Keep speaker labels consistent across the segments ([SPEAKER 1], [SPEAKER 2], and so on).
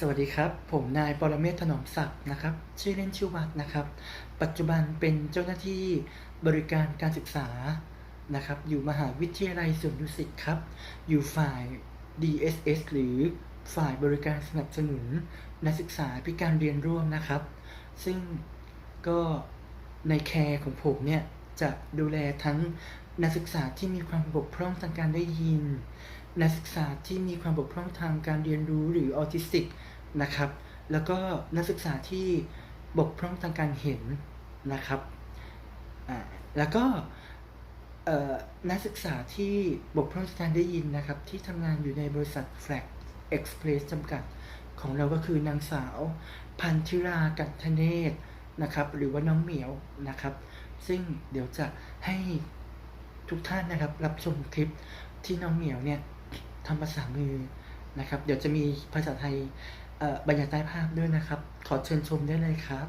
[SPEAKER 1] สวัสดีครับ ผมนายปรเมศถนอมศักดิ์นะครับ ชื่อเล่นชื่อวัดนะครับ ปัจจุบันเป็นเจ้าหน้าที่บริการการศึกษานะครับ อยู่มหาวิทยาลัยสวนดุสิตครับ อยู่ฝ่าย DSS หรือฝ่ายบริการสนับสนุนนักศึกษาพิการเรียนร่วมนะครับ ซึ่งก็ในแคร์ของผมเนี่ย จะดูแลทั้งนักศึกษาที่มีความบกพร่องทางการได้ยิน นักศึกษาที่มีความบกพร่องทางการเรียนรู้หรือออทิสติก นะครับ แล้วก็นักศึกษาที่บกพร่องทางการเห็นนะครับแล้วก็นักศึกษาที่บกพร่องทางการได้ยินนะครับ ที่ทำงานอยู่ในบริษัท Flag Express จำกัดของเราก็คือนางสาวพันธิรากัทเนศนะครับ หรือว่าน้องเหมียวนะครับ ซึ่งเดี๋ยวจะให้ทุกท่านนะครับ รับชมคลิปที่น้องเหมียวเนี่ยทำภาษามือนะครับ เดี๋ยวจะมีภาษาไทย บรรยายใต้ภาพด้วยนะครับ ขอเชิญชมได้เลยครับ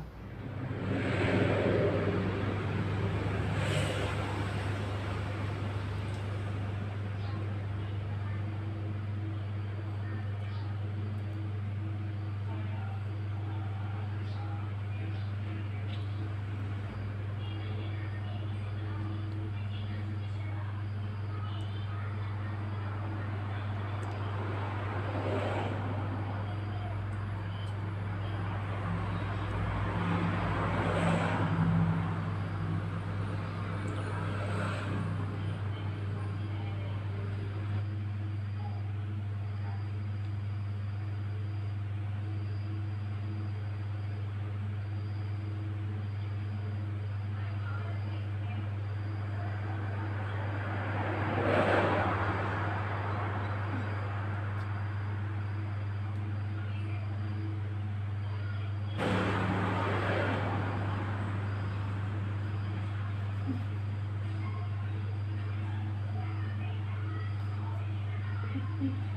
[SPEAKER 1] 嗯。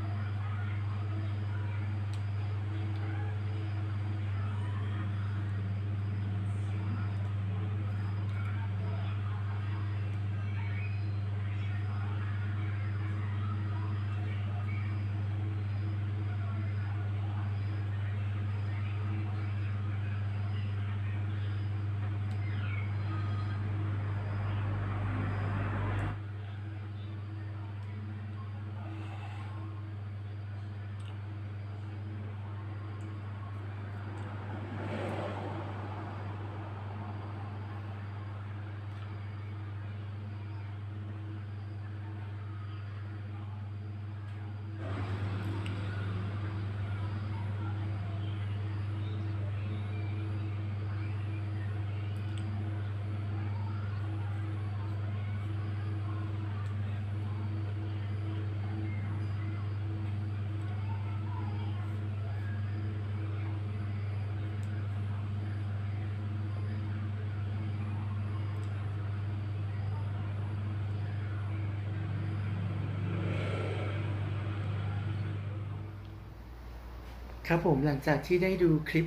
[SPEAKER 1] ครับผมหลังจากที่ได้ดูคลิป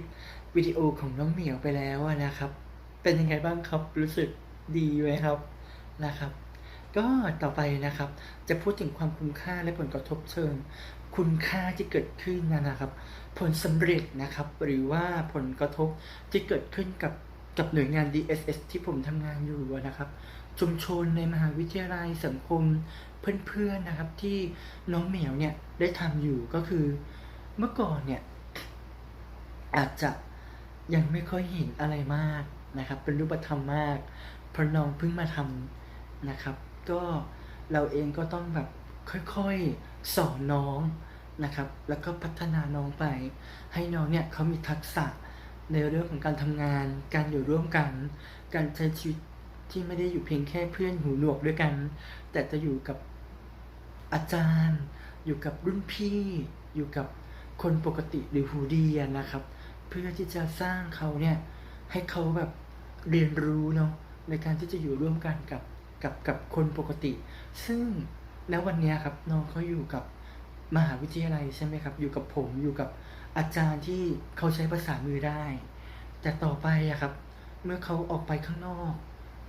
[SPEAKER 1] วิดีโอของน้องเหมียวไปแล้วนะครับ เป็นยังไงบ้างครับรู้สึกดีไหมครับนะครับ ก็ต่อไปนะครับ จะพูดถึงความคุ้มค่าและผลกระทบเชิง คุณค่าที่เกิดขึ้นนะครับ ผลสำเร็จนะครับ หรือว่าผลกระทบที่เกิดขึ้นกับกับหน่วยงาน DSS ที่ผมทำงานอยู่นะครับ ชุมชนในมหาวิทยาลัยสังคมเพื่อนๆนะครับที่น้องเหมียวเนี่ยได้ทำอยู่ก็คือ เมื่อก่อนเนี่ย อาจจะยังไม่ค่อยเห็นอะไรมากนะครับ เป็นรูปธรรมมากเพราะน้องเพิ่งมาทำนะครับ ก็เราเองก็ต้องแบบค่อยๆสอนน้องนะครับ แล้วก็พัฒนาน้องไป ให้น้องเนี่ยเขามีทักษะในเรื่องของการทำงาน การอยู่ร่วมกัน การใช้ชีวิตที่ไม่ได้อยู่เพียงแค่เพื่อนหูหนวกด้วยกัน แต่จะอยู่กับอาจารย์ อยู่กับรุ่นพี่ อยู่กับคนปกติหรือหูดีนะครับ เพื่อที่จะสร้างเขาเนี่ยให้เขาแบบเรียนรู้เนาะในการที่จะอยู่ร่วมกันกับกับกับคนปกติ ซึ่งณวันเนี้ยครับน้องเขาอยู่กับมหาวิทยาลัยใช่ไหมครับ อยู่กับผมอยู่กับอาจารย์ที่เขาใช้ภาษามือได้ แต่ต่อไปอะครับ เมื่อเขาออกไปข้างนอก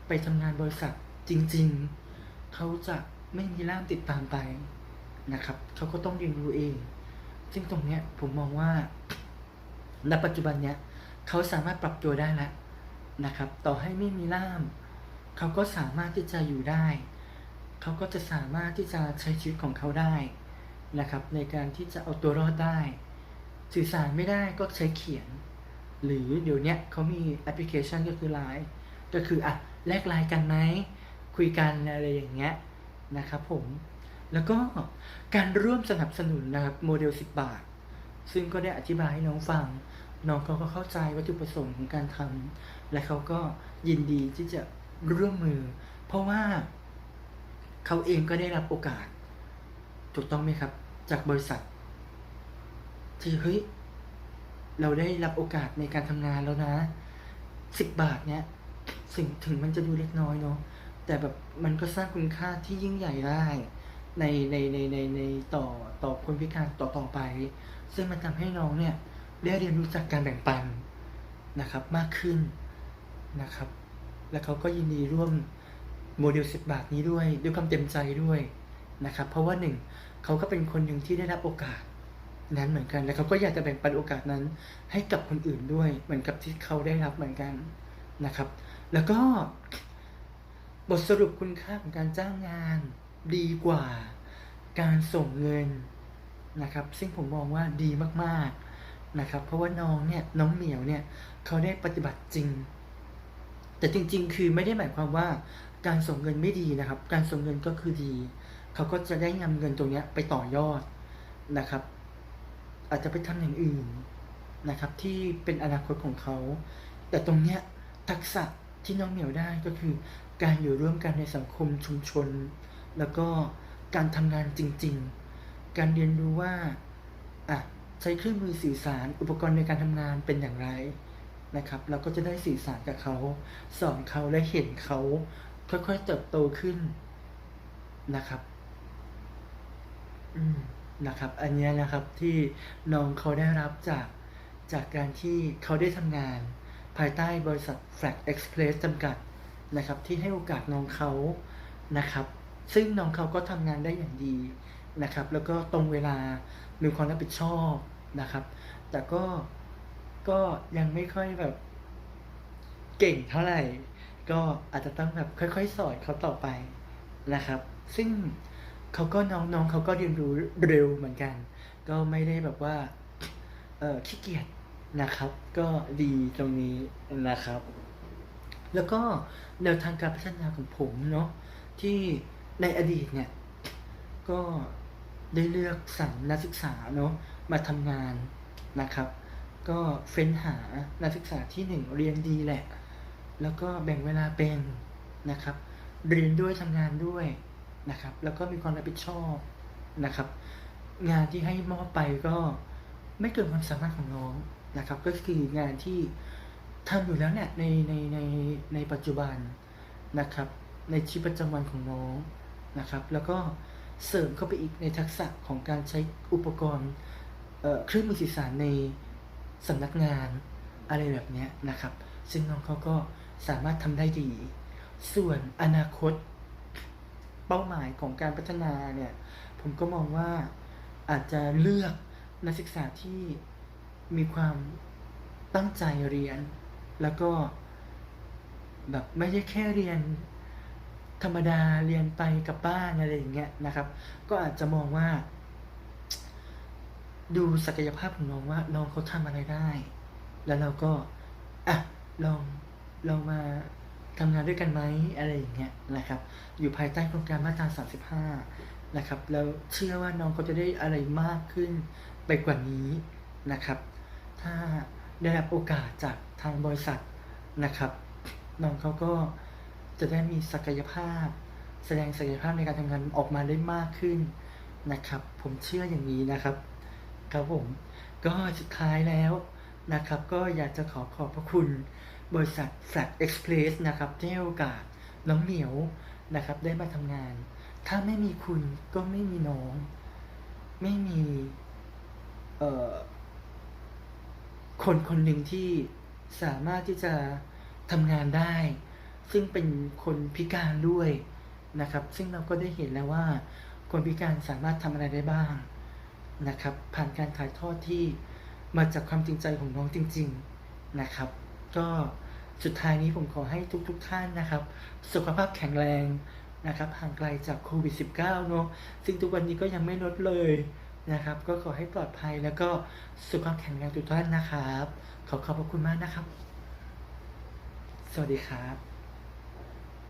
[SPEAKER 1] ไปทำงานบริษัทจริง ๆ เขาจะไม่มีล่ามติดตามไปนะครับ เขาก็ต้องเรียนรู้เอง ซึ่งตรงเนี้ยผมมองว่า ณปัจจุบันเนี้ยเขาสามารถปรับตัวได้แล้วนะครับ ต่อให้ไม่มีล่าม เขาก็สามารถที่จะอยู่ได้ เขาก็จะสามารถที่จะใช้ชีวิตของเขาได้นะครับ ในการที่จะเอาตัวรอดได้ สื่อสารไม่ได้ก็ใช้เขียน หรือเดี๋ยวนี้เขามีแอปพลิเคชันก็คือไลน์ก็คืออะแลกไลน์กันไหมคุยกันอะไรอย่างเงี้ยนะครับผมแล้วก็การร่วมสนับสนุนนะครับโมเดล 10 บาท ซึ่งก็ได้อธิบายให้น้องฟัง น้องเขาก็เข้าใจวัตถุประสงค์ของการทำและเขาก็ยินดีที่จะร่วมมือ เพราะว่าเขาเองก็ได้รับโอกาส ถูกต้องไหมครับ จากบริษัท ที่เฮ้ยเราได้รับโอกาสในการทำงานแล้วนะสิบบาทเนี้ยสิ่งถึงมันจะดูเล็กน้อยเนาะแต่แบบมันก็สร้างคุณค่าที่ยิ่งใหญ่ได้ในในในในในต่อต่อคนพิการต่อต่อไป ซึ่งมันทำให้น้องเนี่ย ได้เรียนรู้จักการแบ่งปันนะครับมากขึ้นนะครับ และเขาก็ยินดีร่วมโมเดลสิบบาทนี้ด้วยด้วยความเต็มใจด้วยนะครับ เพราะว่าหนึ่งเขาก็เป็นคนหนึ่งที่ได้รับโอกาสนั้นเหมือนกัน แล้วเขาก็อยากจะแบ่งปันโอกาสนั้น ให้กับคนอื่นด้วย เหมือนกับที่เขาได้รับเหมือนกันนะครับ แล้วก็บทสรุปคุณค่าของการจ้างงานดีกว่าการส่งเงินนะครับ ซึ่งผมมองว่าดีมากๆ นะครับ เพราะว่าน้องเนี่ยน้องเหมียวเนี่ยเขาได้ปฏิบัติจริง แต่จริง ๆ คือไม่ได้หมายความว่าการส่งเงินไม่ดีนะครับ การส่งเงินก็คือดี เขาก็จะได้นำเงินตรงเนี้ยไปต่อยอดนะครับ อาจจะไปทำอย่างอื่นนะครับ ที่เป็นอนาคตของเขา แต่ตรงเนี้ยทักษะที่น้องเหมียวได้ก็คือ การอยู่ร่วมกันในสังคมชุมชน แล้วก็การทำงานจริง ๆ การเรียนรู้ว่าอะ ใช้เครื่องมือสื่อสารอุปกรณ์ในการทำงานเป็นอย่างไรนะครับ เราก็จะได้สื่อสารกับเขา สอนเขาและเห็นเขาค่อยๆเติบโตขึ้นนะครับ อืมนะครับ อันนี้นะครับที่น้องเขาได้รับจากจากการที่เขาได้ทำงาน ภายใต้บริษัท Flag Express จำกัดนะครับ ที่ให้โอกาสน้องเขานะครับ ซึ่งน้องเขาก็ทำงานได้อย่างดีนะครับ แล้วก็ตรงเวลามีความรับผิดชอบ นะครับ แต่ก็ก็ยังไม่ค่อยแบบเก่งเท่าไหร่ ก็อาจจะต้องแบบค่อยๆ สอนเขาต่อไปนะครับ ซึ่งเขาก็น้องๆเขาก็เรียนรู้เร็วเหมือนกัน ก็ไม่ได้แบบว่าเออขี้เกียจนะครับ ก็ดีตรงนี้นะครับ แล้วก็แนวทางการพัฒนาของผมเนาะที่ในอดีตเนี่ย ก็ได้เลือกสรรนักศึกษาเนาะ มาทำงานนะครับ ก็เฟ้นหานักศึกษาที่หนึ่งเรียนดีแหละ แล้วก็แบ่งเวลาเป็นนะครับ เรียนด้วยทำงานด้วยนะครับ แล้วก็มีความรับผิดชอบนะครับ งานที่ให้มอบไปก็ไม่เกินความสามารถของน้องนะครับ ก็คืองานที่ทำอยู่แล้วเนี่ยในในในในปัจจุบันนะครับ ในชีวิตประจำวันของน้องนะครับ แล้วก็เสริมเข้าไปอีกในทักษะของการใช้อุปกรณ์ เครื่องมือสื่อสารในสำนักงานอะไรแบบนี้นะครับ ซึ่งน้องเขาก็สามารถทำได้ดี ส่วนอนาคตเป้าหมายของการพัฒนาเนี่ย ผมก็มองว่าอาจจะเลือกนักศึกษาที่มีความตั้งใจเรียน แล้วก็แบบไม่ได้แค่เรียนธรรมดาเรียนไปกับบ้านอะไรอย่างเงี้ยนะครับ ก็อาจจะมองว่า ดูศักยภาพของน้องว่าน้องเขาทำอะไรได้ แล้วเราก็อะลองลองมาทำงานด้วยกันไหมอะไรอย่างเงี้ยนะครับ อยู่ภายใต้โครงการมาตรา35 นะครับ แล้วเชื่อว่าน้องเขาจะได้อะไรมากขึ้นไปกว่านี้นะครับ ถ้าได้รับโอกาสจากทางบริษัทนะครับ น้องเขาก็จะได้มีศักยภาพ แสดงศักยภาพในการทำงานออกมาได้มากขึ้นนะครับ ผมเชื่ออย่างนี้นะครับ ครับผม ก็สุดท้ายแล้วนะครับ ก็อยากจะขอขอบพระคุณบริษัท Flat Express นะครับที่ให้โอกาสน้องเหมียวนะครับ ได้มาทำงาน ถ้าไม่มีคุณก็ไม่มีน้อง ไม่มีเอ่อคนคนหนึ่งที่สามารถที่จะทำงานได้ ซึ่งเป็นคนพิการด้วยนะครับ ซึ่งเราก็ได้เห็นแล้วว่า คนพิการสามารถทำอะไรได้บ้าง นะครับ ผ่านการถ่ายทอดที่มาจากความจริงใจของน้องจริง ๆนะครับ ก็สุดท้ายนี้ผมขอให้ทุกๆทท่านนะครับ สุขภาพแข็งแรงนะครับห่างไกลจากโควิด -19 เนาะซึ่งทุกวันนี้ก็ยังไม่ลดเลยนะครับ ก็ขอให้ปลอดภัยแล้วก็สุขภาพแข็งแรงทุกท่านนะครับ ขอขอบพระคุณมากนะครับ สวัสดีครับ